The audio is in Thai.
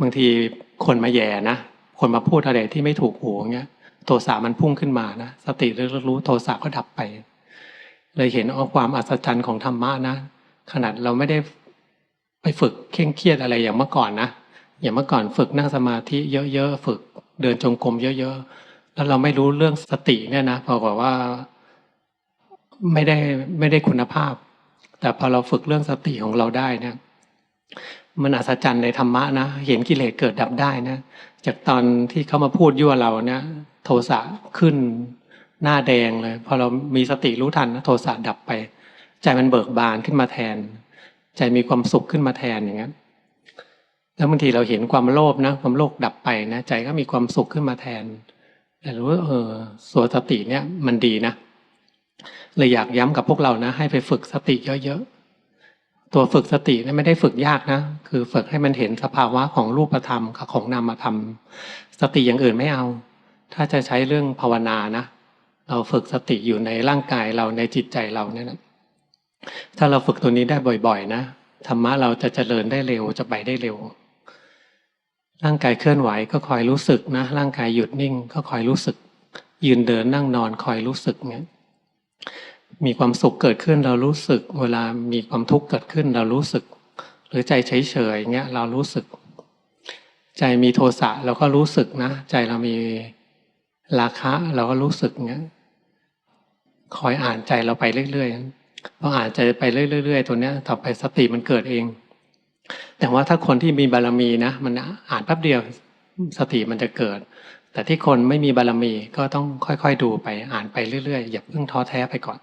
บางทีคนมาแย่นะ คนมาพูดอะไรที่ไม่ถูกหูเงี้ย โทสะมันพุ่งขึ้นมานะ สติรู้รู้โทสะก็ดับไป เลยเห็นเอาความอัศจรรย์ของธรรมะนะ ขนาดเราไม่ได้ไปฝึกเคร่งเครียดอะไรอย่างเมื่อก่อนนะ อย่างเมื่อก่อนฝึกนั่งสมาธิเยอะๆ ฝึกเดินจงกรมเยอะๆ แล้วเราไม่รู้เรื่องสติเนี่ยนะพอบอกว่าไม่ได้ไม่ได้คุณภาพ แต่พอเราฝึกเรื่องสติของเราได้เนี่ย มันอัศจรรย์ในธรรมะนะ เห็นกิเลสเกิดดับได้นะ จากตอนที่เขามาพูดยั่วเราเนี่ยโทสะขึ้นหน้าแดงเลย พอเรามีสติรู้ทันนะโทสะดับไป ใจมันเบิกบานขึ้นมาแทน ใจมีความสุขขึ้นมาแทนอย่างนั้นแล้วบางทีเราเห็นความโลภนะ ความโลภดับไปนะ ใจก็มีความสุขขึ้นมาแทน แต่รู้ว่าเออส่วสติเนี่ยมันดีนะเลยอยากย้ำกับพวกเรานะ ให้ไปฝึกสติเยอะๆตัวฝึกสติเนี่ยไม่ได้ฝึกยากนะ คือฝึกให้มันเห็นสภาวะของรูปธรรมกับของนามธรรม สติอย่างอื่นไม่เอา ถ้าจะใช้เรื่องภาวนานะ เราฝึกสติอยู่ในร่างกายเราในจิตใจเราเนี่ยนะถ้าเราฝึกตัวนี้ได้บ่อย ๆ นะธรรมะเราจะเจริญได้เร็วจะไปได้เร็ว ร่างกายเคลื่อนไหวก็คอยรู้สึกนะ ร่างกายหยุดนิ่งก็คอยรู้สึก ยืนเดินนั่งนอนคอยรู้สึกเนี่ยมีความสุขเกิดขึ้นเรารู้สึก เวลามีความทุกข์เกิดขึ้นเรารู้สึก รือใจเฉยๆเงี้ยเรารู้สึก ใจมีโทสะเราก็รู้สึกนะ ใจเรามีราคะเราก็รู้สึกเงี้ยคอยอ่านใจเราไปเรื่อยๆพออ่านใจไปเรื่อยๆ ตัวเนี้ยต่อไปสติมันเกิดเอง แต่ว่าถ้าคนที่มีบารมีนะ มันอ่านแป๊บเดียวสติมันจะเกิด แต่ที่คนไม่มีบารมีก็ต้องค่อยๆดูไปอ่านไปเรื่อยๆอย่าเพิ่งท้อแท้ไปก่อน